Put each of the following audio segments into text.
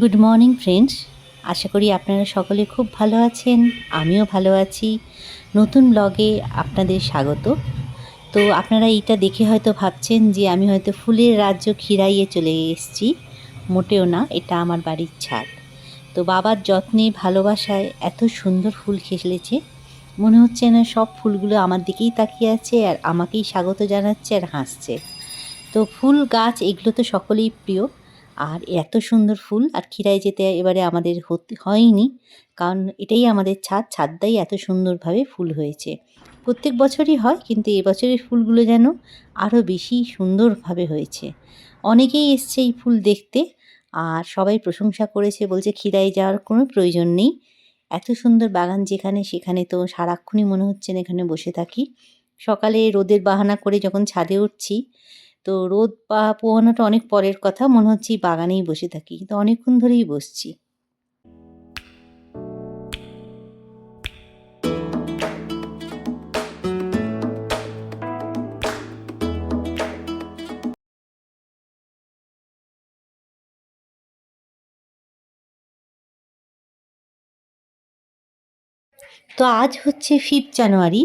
Good morning friends আশা করি আপনারা সকলে খুব ভালো আছেন, আমিও ভালো আছি। নতুন ব্লগে আপনাদের স্বাগত। তো আপনারা এইটা দেখে হয়তো ভাবছেন যে আমি হয়তো ফুলের রাজ্য খিরাইয়ে চলে এসেছি। মোটেও না, এটা আমার বাড়ির ছাদ। তো বাবার যত্নে, ভালোবাসায় এত সুন্দর ফুল খেলেছে। মনে হচ্ছে না সব ফুলগুলো আমার দিকেই তাকিয়ে আছে আর আমাকেই স্বাগত জানাচ্ছে আর হাসছে। তো ফুল, গাছ, এগুলো তো সকলেই প্রিয়। আর এত সুন্দর ফুল আর খিরায় যেতে এবারে আমাদের হয়নি। কারণ এটাই আমাদের ছাদ, ছাদটাই এত সুন্দরভাবে ফুল হয়েছে। প্রত্যেক বছরই হয়, কিন্তু এবছরের ফুলগুলো যেন আরও বেশি সুন্দরভাবে হয়েছে। অনেকেই এসছে এই ফুল দেখতে আর সবাই প্রশংসা করেছে, বলছে খিরায় যাওয়ার কোনো প্রয়োজন নেই। এত সুন্দর বাগান যেখানে, সেখানে তো সারাক্ষণই মনে হচ্ছে না এখানে বসে থাকি। সকালে রোদের বাহানা করে যখন ছাদে উঠছি তো রোদ পা পোহানোটা অনেক পরের কথা। মনে হচ্ছে বাগানেই বসে থাকি, কিন্তু অনেকক্ষণ ধরেই বসছি। তো আজ হচ্ছে ফিফথ জানুয়ারি,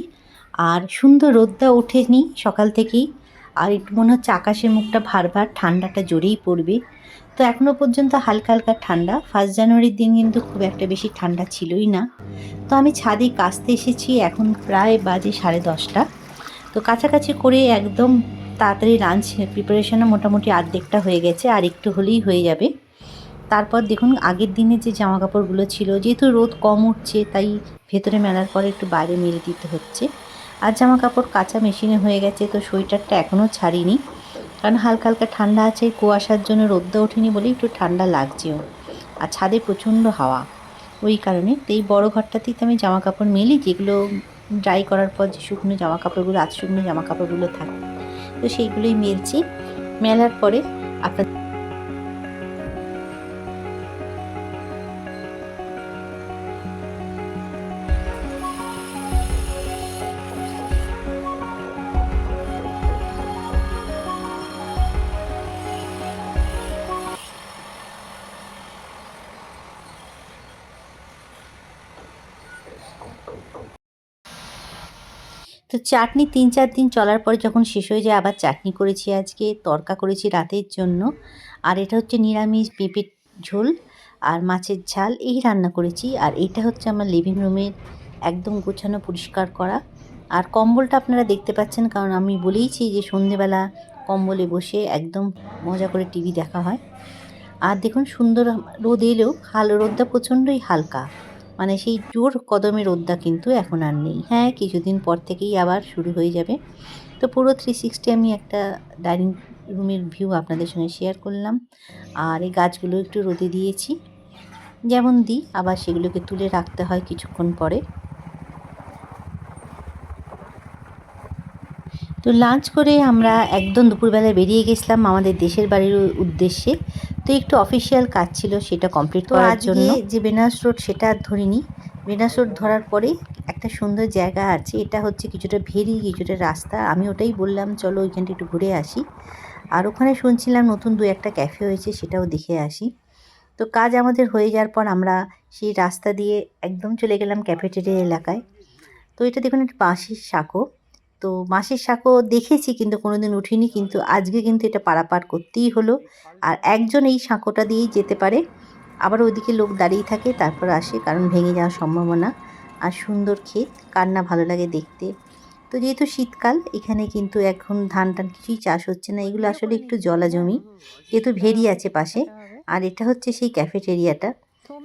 আর সুন্দর রোদটা ওঠেনি সকাল থেকেই। আর একটু মনে হচ্ছে আকাশের মুখটা ভার ভার ঠান্ডাটা জোরেই পড়বে। তো এখনও পর্যন্ত হালকা হালকা ঠান্ডা। ফার্স্ট জানুয়ারির দিন কিন্তু খুব একটা বেশি ঠান্ডা ছিলই না। তো আমি ছাদে কাচতে এসেছি, এখন প্রায় বাজে সাড়ে দশটা। তো কাছাকাছি করে একদম তাড়াতাড়ি লাঞ্চ প্রিপারেশনও মোটামুটি আর্ধেকটা হয়ে গেছে, আর একটু হলেই হয়ে যাবে। তারপর দেখুন, আগের দিনে যে জামা কাপড়গুলো ছিল, যেহেতু রোদ কম উঠছে, তাই ভেতরে মেলার পরে একটু বাইরে মেলে দিতে হচ্ছে। আর জামা কাপড় কাঁচা মেশিনে হয়ে গেছে, তো সোয়েটারটা এখনও ছাড়িনি। কারণ হালকা হালকা ঠান্ডা আছে কুয়াশার জন্য রোদ্দা ওঠেনি বলে একটু ঠান্ডা লাগছেও। আর ছাদে প্রচণ্ড হাওয়া। ওই কারণে তো এই বড়ো ঘরটাতেই তো আমি জামা কাপড় মেলি, যেগুলো ড্রাই করার পর যে শুকনো জামা কাপড়গুলো আজ শুকনো জামা কাপড়গুলো থাকে, তো সেইগুলোই মেলছি। মেলার পরে আপনার তো চাটনি তিন চার দিন চলার পরে যখন শেষ হয়ে যায়, আবার চাটনি করেছি আজকে, তরকা করেছি রাতের জন্য। আর এটা হচ্ছে নিরামিষ পেঁপের ঝোল আর মাছের ঝাল, এই রান্না করেছি। আর এটা হচ্ছে আমার লিভিং রুমের একদম গোছানো, পরিষ্কার করা। আর কম্বলটা আপনারা দেখতে পাচ্ছেন, কারণ আমি বলেইছি যে সন্ধেবেলা কম্বলে বসে একদম মজা করে টিভি দেখা হয়। আর দেখুন, সুন্দর রোদ এলেও হাল, রোদটা প্রচণ্ডই হালকা। মানে সেই জোর কদমের রোদ্দা কিন্তু এখন আর নেই। হ্যাঁ কিছুদিন পর থেকেই আবার শুরু হয়ে যাবে। তো পুরো থ্রি সিক্সটি আমি একটা ডাইনিং রুমের ভিউ আপনাদের সঙ্গে শেয়ার করলাম। আর এই গাছগুলো একটু রোদে দিয়েছি। যেমন দিই, আবার সেগুলোকে তুলে রাখতে হয় কিছুক্ষণ পরে। তো লাঞ্চ করে আমরা একদম দুপুরবেলায় বেরিয়ে গেছিলাম আমাদের দেশের বাড়ির উদ্দেশ্যে। তো একটু অফিসিয়াল কাজ ছিল সেটা কমপ্লিট করার জন্য। যে বেনারস রোড সেটা আর ধরিনি। বেনারস রোড ধরার পরে একটা সুন্দর জায়গা আছে এটা হচ্ছে কিছুটা ভেরি কিছুটা রাস্তা। আমি ওটাই বললাম চলো ওইখানটা একটু ঘুরে আসি। আর ওখানে শুনছিলাম নতুন দু একটা ক্যাফে হয়েছে সেটাও দেখে আসি। তো কাজ আমাদের হয়ে যাওয়ার পর আমরা সেই রাস্তা দিয়ে একদম চলে গেলাম ক্যাফেটেরিয়া এলাকায়। তো এটা দেখুন একটা বাঁশের সাঁকো। তো মাসের শাকও দেখেছি কিন্তু কোনোদিন উঠিনি, কিন্তু আজকে কিন্তু এটা পারাপার করতেই হলো। আর একজন এই সাঁকোটা দিয়েই যেতে পারে। আবার ওদিকে লোক দাঁড়িয়ে থাকে, তারপর আসে, কারণ ভেঙে যাওয়ার সম্ভাবনা। আর সুন্দর ক্ষেত, কার না ভালো লাগে দেখতে। তো যেহেতু শীতকাল, এখানে কিন্তু এখন ধান টান কিছুই চাষ হচ্ছে না, এগুলো আসলে একটু জলা জমি। যেহেতু ভেরি আছে পাশে, আর এটা হচ্ছে সেই ক্যাফেটেরিয়াটা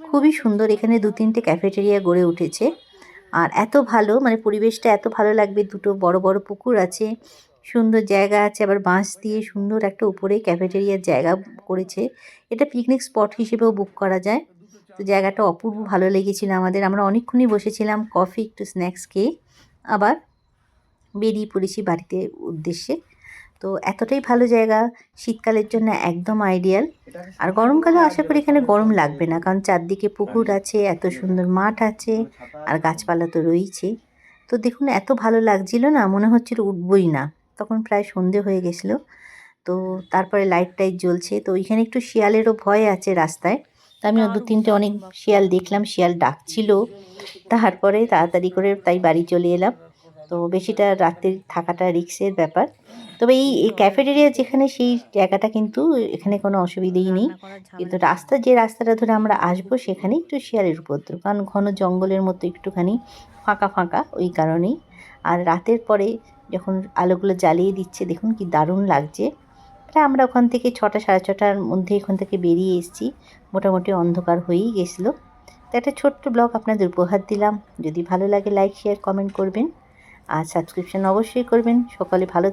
খুবই সুন্দর, এখানে দু তিনটে ক্যাফেটেরিয়া গড়ে উঠেছে। এত ভালো মানে পরিবেশটা এত ভালো লাগবে। দুটো বড় বড় পুকুর আছে, সুন্দর জায়গা আছে, আবার বাঁশ দিয়ে সুন্দর একটা উপরে ক্যাফেটেরিয়ার জায়গা করেছে। এটা পিকনিক স্পট হিসেবেও বুক করা যায়। তো জায়গাটা অপূর্ব ভালো লেগেছিল আমাদের। আমরা অনেকক্ষণই বসেছিলাম কফি একটু স্ন্যাক্স খেয়ে, আবার বেরিয়ে পড়েছি বাড়িতে উদ্দেশ্যে। তো এতটাই ভালো জায়গা, শীতকালের জন্য একদম আইডিয়াল আর গরমকালে আশা করি এখানে গরম লাগবে না, কারণ চারদিকে পুকুর আছে, এত সুন্দর মাঠ আছে, আর গাছপালা তো রয়েছে। তো দেখুন, এত ভালো লাগছিল না, মনে হচ্ছিল উঠবই না। তখন প্রায় সন্ধে হয়ে গেছিল। তো তারপরে লাইট টাইট জ্বলছে। তো ওইখানে একটু শিয়ালেরও ভয় আছে রাস্তায়। তা আমি দু তিনটে অনেক শিয়াল দেখলাম, শিয়াল ডাকছিল। তারপরে তাড়াতাড়ি করে তাই বাড়ি চলে এলাম। তো বেশিটা রাতে থাকাটা রিক্সের ব্যাপার। তবে এই এই ক্যাফেটেরিয়া যেখানে সেই জায়গাটা কিন্তু এখানে কোনো অসুবিধেই নেই। কিন্তু রাস্তা যে রাস্তাটা ধরে আমরা আসব সেখানে একটু শিয়ালের উপদ্রব। কারণ ঘন জঙ্গলের মতো একটুখানি ফাঁকা ফাঁকা ওই কারণেই। আর রাতের পরে যখন আলোগুলো জ্বালিয়ে দিচ্ছে দেখুন কি দারুণ লাগছে। প্রায় আমরা ওখান থেকে ছটা সাড়ে ছটার মধ্যে এখান থেকে বেরিয়ে এসেছি। মোটামুটি অন্ধকার হয়েই গেছিল। তো একটা ছোট্ট ব্লগ আপনাদের উপহার দিলাম। যদি ভালো লাগে লাইক শেয়ার কমেন্ট করবেন। আর সাবস্ক্রিপশন অবশ্যই করবেন। সকালে ভালো